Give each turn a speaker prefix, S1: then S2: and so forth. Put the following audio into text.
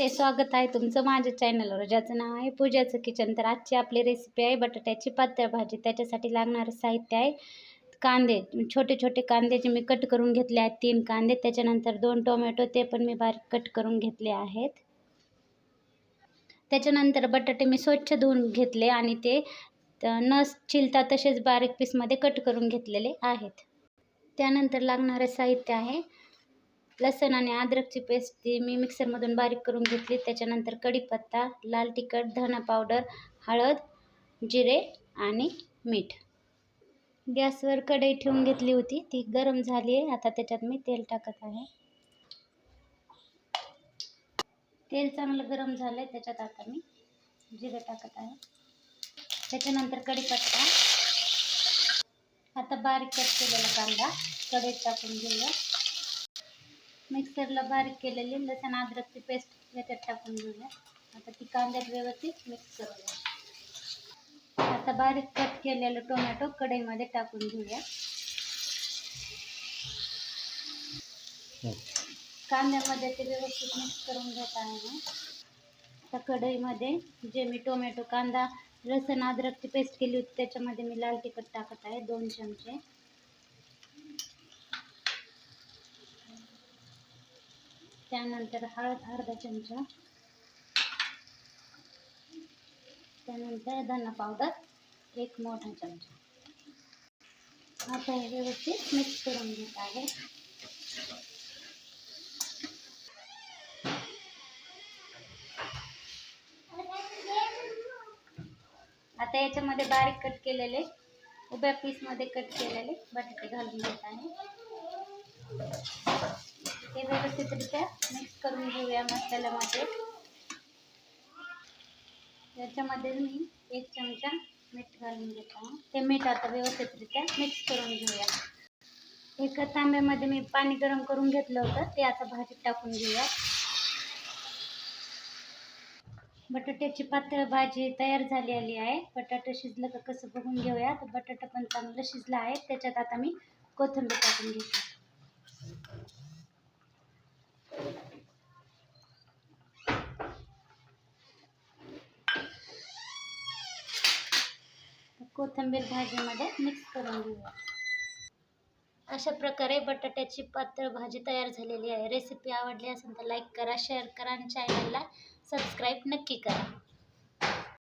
S1: नमस्ते स्वागत आहे तुमचं माझ्या चॅनलवर ज्याचं नाव आहे पूजाचं किचन तर आजची आपली रेसिपी आहे बटाट्याची पातळ भाजी. त्याच्यासाठी लागणारं साहित्य आहे कांदे. छोटे छोटे कांदे जे मी कट करून घेतले आहेत तीन कांदे. त्याच्यानंतर दोन टोमॅटो ते पण मी बारीक कट करून घेतले आहेत. त्याच्यानंतर बटाटे मी स्वच्छ धुवून घेतले आणि ते न चिलता तसेच बारीक पीसमध्ये कट करून घेतलेले आहेत. त्यानंतर लागणारं साहित्य आहे लसण आणि अद्रकची पेस्ट ती मी मिक्सरमधून बारीक करून घेतली. त्याच्यानंतर कढीपत्ता लाल तिखट धना पावडर हळद जिरे आणि मीठ. गॅसवर कढई ठेवून घेतली होती. ती गरम झाली आहे. आता त्याच्यात मी तेल टाकत आहे. तेल चांगलं गरम झालं आहे त्याच्यात आता मी जिरे टाकत आहे. त्याच्यानंतर कढीपत्ता. आता बारीक कट केलेला कांदा. कढईत टाकून घेऊया. मिक्सरला बारीक केलेली लसण अद्रकची पेस्ट याच्यात टाकून घेऊया. आता ती कांद्यात व्यवस्थित मिक्स करूया. आता बारीक कट केलेलं टोमॅटो कढईमध्ये टाकून घेऊया. कांद्यामध्ये ते व्यवस्थित मिक्स करून घेत आहे आता कढईमध्ये जे मी टोमॅटो कांदा लसण अद्रकची पेस्ट केली होती त्याच्यामध्ये मी लाल तिखट टाकत आहे दोन चमचे. त्यानंतर हळद अर्धा चमचा. त्यानंतर धना पावडर एक मोठा चमचा. आता हे व्यवस्थित मिक्स करून घेत आहे. आता याच्यामध्ये बारीक कट केलेले उभ्या पीसमध्ये कट केलेले बटाटे घालून घेत आहे. हे व्यवस्थितरित्या मिक्स करून घेऊया मसाल्यामध्ये. याच्यामध्ये मी एक चमचा मीठ घालून घेतो. ते मीठ आता व्यवस्थितरित्या मिक्स करून घेऊया. एका तांब्यामध्ये मी पाणी गरम करून घेतलं होतं ते आता भाजीत टाकून घेऊया. बटाट्याची पातळ भाजी तयार झाली आली आहे. बटाटा शिजलं का कसं बघून घेऊया. तर बटाटा पण चांगलं शिजलं आहे. त्याच्यात आता मी कोथिंबीर टाकून घेते. कोथिंबीर भाजीमध्ये मिक्स करून घेऊया. अशा प्रकारे बटाट्याची पातळ भाजी तयार झालेली आहे. रेसिपी आवडली असेल तर लाईक करा शेअर करा आणि चॅनलला सबस्क्राईब नक्की करा.